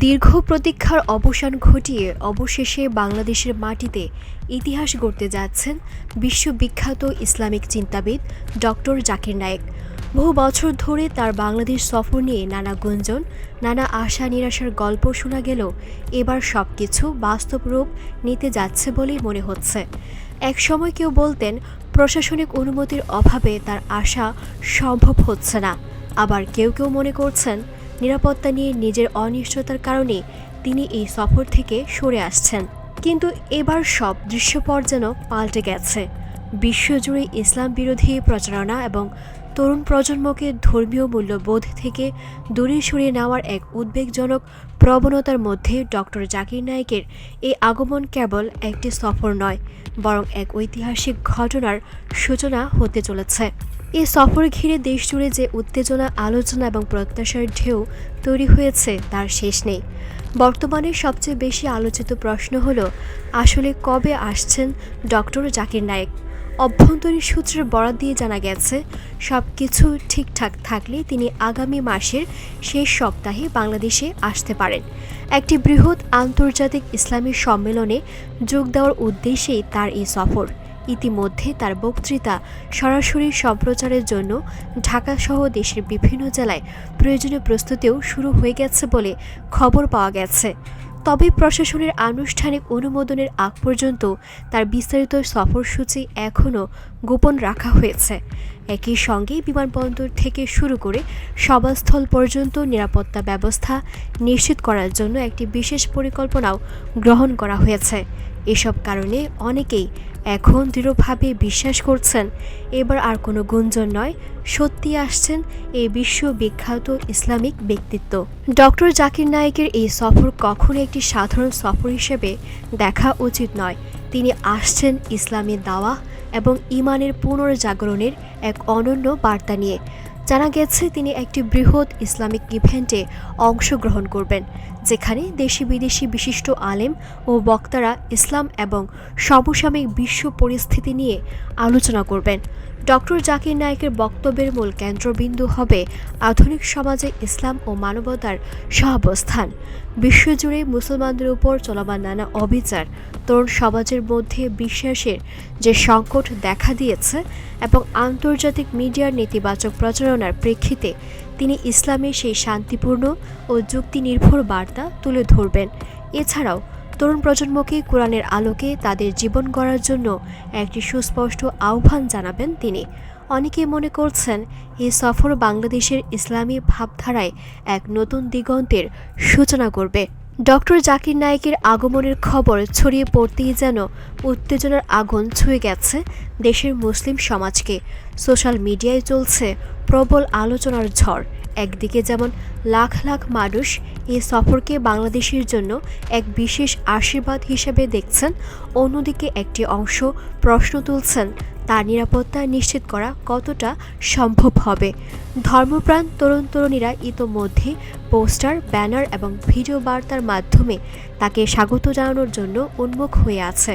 দীর্ঘ প্রতীক্ষার অবসান ঘটিয়ে অবশেষে বাংলাদেশের মাটিতে ইতিহাস গড়তে যাচ্ছেন বিশ্ববিখ্যাত ইসলামিক চিন্তাবিদ ডক্টর জাকির নায়েক। বহু বছর ধরে তার বাংলাদেশ সফর নিয়ে নানা গুঞ্জন, নানা আশা নিরাশার গল্প শোনা গেলেও এবার সব কিছু বাস্তব রূপ নিতে যাচ্ছে বলেই মনে হচ্ছে। এক সময় কেউ বলতেন, প্রশাসনিক অনুমতির অভাবে তার আশা সম্ভব হচ্ছে না। আবার কেউ কেউ মনে করছেন নিরাপত্তা নিয়ে নিজের অনিশ্চয়তার কারণে তিনি এই সফর থেকে সরে আসছেন। কিন্তু এবার সব দৃশ্যপট যেন পাল্টে গেছে। বিশ্বজুড়ে ইসলাম বিরোধী প্রচারণা এবং তরুণ প্রজন্মকে ধর্মীয় মূল্যবোধ থেকে দূরে সরিয়ে নেওয়ার এক উদ্বেগজনক প্রবণতার মধ্যে ডক্টর জাকির নায়েকের এই আগমন কেবল একটি সফর নয়, বরং এক ঐতিহাসিক ঘটনার সূচনা হতে চলেছে। এই সফর ঘিরে দেশজুড়ে যে উত্তেজনা, আলোচনা এবং প্রত্যাশার ঢেউ তৈরি হয়েছে, তার শেষ নেই। বর্তমানে সবচেয়ে বেশি আলোচিত প্রশ্ন হল, আসলে কবে আসছেন ডক্টর জাকির নায়েক? অভ্যন্তরীণ সূত্রের বরাত দিয়ে জানা গেছে সব কিছু ঠিকঠাক থাকলে তিনি আগামী মাসের শেষ সপ্তাহে বাংলাদেশে আসতে পারেন। একটি বৃহৎ আন্তর্জাতিক ইসলামী সম্মেলনে যোগ দেওয়ার উদ্দেশ্যেই তার এই সফর। ইতিমধ্যে তার বক্তৃতা সরাসরি সম্প্রচারের জন্য ঢাকাসহ দেশের বিভিন্ন জেলায় প্রয়োজনীয় প্রস্তুতিও শুরু হয়ে গেছে বলে খবর পাওয়া গেছে। তবে প্রশাসনের আনুষ্ঠানিক অনুমোদনের আগ পর্যন্ত তার বিস্তারিত সফরসূচি এখনও গোপন রাখা হয়েছে। একই সঙ্গে বিমানবন্দর থেকে শুরু করে সভাস্থল পর্যন্ত নিরাপত্তা ব্যবস্থা নিশ্চিত করার জন্য একটি বিশেষ পরিকল্পনাও গ্রহণ করা হয়েছে। এসব কারণে অনেকেই এখন দৃঢ়ভাবে বিশ্বাস করছেন, এবার আর কোনো গুঞ্জন নয়, সত্যি আসছেন এই বিশ্ববিখ্যাত ইসলামিক ব্যক্তিত্ব। ডক্টর জাকির নায়েকের এই সফর কখনো একটি সাধারণ সফর হিসেবে দেখা উচিত নয়। তিনি আসছেন ইসলামের দাওয়া এবং ইমানের পুনর্জাগরণের এক অনন্য বার্তা নিয়ে। জানা গেছে, তিনি একটি বৃহৎ ইসলামিক ইভেন্টে অংশগ্রহণ করবেন, যেখানে দেশি বিদেশি বিশিষ্ট আলেম ও বক্তারা ইসলাম এবং সমসাময়িক বিশ্ব পরিস্থিতি নিয়ে আলোচনা করবেন। ডক্টর জাকির নায়কের বক্তব্যের মূল কেন্দ্রবিন্দু হবে আধুনিক সমাজে ইসলাম ও মানবতার সহাবস্থান। বিশ্বজুড়ে মুসলমানদের উপর চলমান নানা অবিচার তরুণ সমাজের মধ্যে বিশ্বাসের যে সংকট দেখা দিয়েছে এবং আন্তর্জাতিক মিডিয়ার নেতিবাচক প্রচারণার প্রেক্ষিতে তিনি ইসলামের সেই শান্তিপূর্ণ ও যুক্তিনির্ভর বার্তা তুলে ধরবেন। এছাড়াও, তরুণ প্রজন্মকে কোরআনের আলোকে তাদের জীবন গড়ার জন্য একটি সুস্পষ্ট আহ্বান জানাবেন তিনি। অনেকে মনে করছেন, এই সফর বাংলাদেশের ইসলামী ভাবধারায় এক নতুন দিগন্তের সূচনা করবে। ডক্টর জাকির নায়েকের আগমনের খবর ছড়িয়ে পড়তেই যেন উত্তেজনার আগুন ছুঁয়ে গেছে দেশের মুসলিম সমাজকে। সোশ্যাল মিডিয়ায় চলছে প্রবল আলোচনার ঝড়। একদিকে যেমন লাখ লাখ মানুষ এই সফরকে বাংলাদেশের জন্য এক বিশেষ আশীর্বাদ হিসেবে দেখছেন, অন্যদিকে একটি অংশ প্রশ্ন তুলছেন তার নিরাপত্তা নিশ্চিত করা কতটা সম্ভব হবে। ধর্মপ্রাণ তরুণ তরুণীরা ইতোমধ্যে পোস্টার, ব্যানার এবং ভিডিও বার্তার মাধ্যমে তাকে স্বাগত জানানোর জন্য উন্মুখ হয়ে আছে।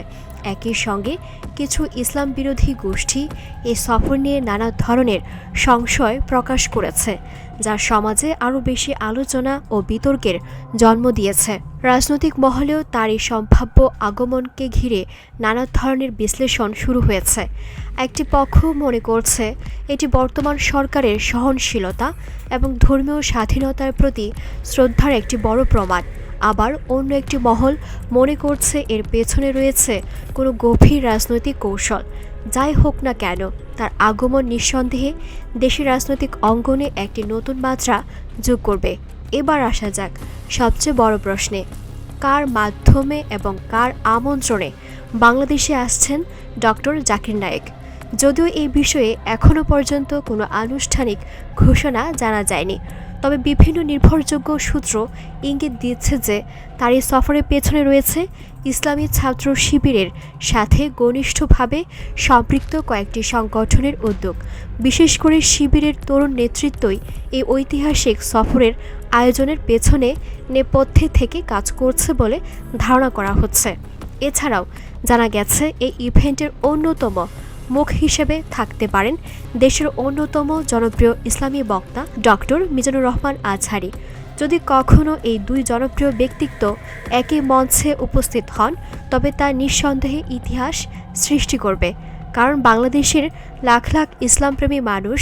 একই সঙ্গে কিছু ইসলাম বিরোধী গোষ্ঠী এই সফর নিয়ে নানা ধরনের সংশয় প্রকাশ করেছে, যা সমাজে আরও বেশি আলোচনা ও বিতর্কের জন্ম দিয়েছে। রাজনৈতিক মহলেও তার এই সম্ভাব্য আগমনকে ঘিরে নানা ধরনের বিশ্লেষণ শুরু হয়েছে। একটি পক্ষ মনে করছে এটি বর্তমান সরকারের সহনশীলতা এবং ধর্মীয় স্বাধীনতার প্রতি শ্রদ্ধার একটি বড় প্রমাণ। আবার অন্য একটি মহল মনে করছে এর পেছনে রয়েছে কোনো গভীর রাজনৈতিক কৌশল। যাই হোক না কেন, তার আগমন নিঃসন্দেহে দেশের রাজনৈতিক অঙ্গনে একটি নতুন মাত্রা যোগ করবে। এবার আসা যাক সবচেয়ে বড় প্রশ্নে, কার মাধ্যমে এবং কার আমন্ত্রণে বাংলাদেশে আসছেন ডক্টর জাকির নায়েক। যদিও এই বিষয়ে এখনও পর্যন্ত কোনো আনুষ্ঠানিক ঘোষণা জানা যায়নি, তবে বিভিন্ন নির্ভরযোগ্য সূত্র ইঙ্গিত দিচ্ছে যে তার এই সফরের পেছনে রয়েছে ইসলামী ছাত্র শিবিরের সাথে ঘনিষ্ঠভাবে সম্পৃক্ত কয়েকটি সংগঠনের উদ্যোগ। বিশেষ করে শিবিরের তরুণ নেতৃত্বই এই ঐতিহাসিক সফরের আয়োজনের পেছনে নেপথ্যে থেকে কাজ করছে বলে ধারণা করা হচ্ছে। এছাড়াও জানা গেছে, এই ইভেন্টের অন্যতম মুখ হিসেবে থাকতে পারেন দেশের অন্যতম জনপ্রিয় ইসলামী বক্তা ডক্টর মিজানুর রহমান আজহারি। যদি কখনও এই দুই জনপ্রিয় ব্যক্তিত্ব একই মঞ্চে উপস্থিত হন, তবে তা নিঃসন্দেহে ইতিহাস সৃষ্টি করবে। কারণ বাংলাদেশের লাখ লাখ ইসলামপ্রেমী মানুষ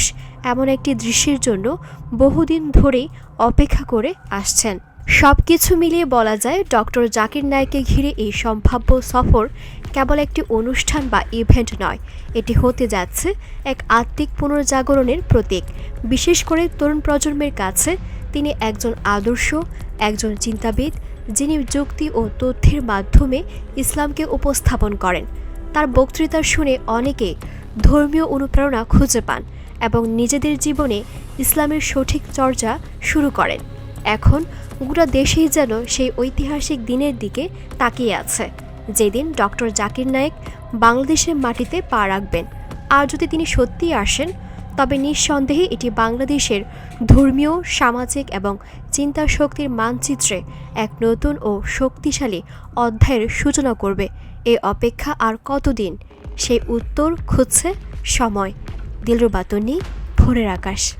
এমন একটি দৃশ্যের জন্য বহুদিন ধরেই অপেক্ষা করে আসছেন। সব কিছু মিলিয়ে বলা যায় ডক্টর জাকির নায়েককে ঘিরে এই সম্ভাব্য সফর কেবল একটি অনুষ্ঠান বা ইভেন্ট নয়, এটি হতে যাচ্ছে এক আত্মিক পুনর্জাগরণের প্রতীক। বিশেষ করে তরুণ প্রজন্মের কাছে তিনি একজন আদর্শ, একজন চিন্তাবিদ, যিনি যুক্তি ও তথ্যের মাধ্যমে ইসলামকে উপস্থাপন করেন। তার বক্তৃতা শুনে অনেকে ধর্মীয় অনুপ্রেরণা খুঁজে পান এবং নিজেদের জীবনে ইসলামের সঠিক চর্চা শুরু করেন। এখন গোটা দেশেই যেন সেই ঐতিহাসিক দিনের দিকে তাকিয়ে আছে। যেদিন ডক্টর জাকির নায়েক বাংলাদেশের মাটিতে পা রাখবেন, আর যদি তিনি সত্যিই আসেন, তবে নিঃসন্দেহে এটি বাংলাদেশের ধর্মীয়, সামাজিক এবং চিন্তা শক্তির মানচিত্রে এক নতুন ও শক্তিশালী অধ্যায়ের সূচনা করবে। এ অপেক্ষা আর কতদিন সেই উত্তর খুঁজছে সময়। দিলরুবাতনি ভোরের আকাশ।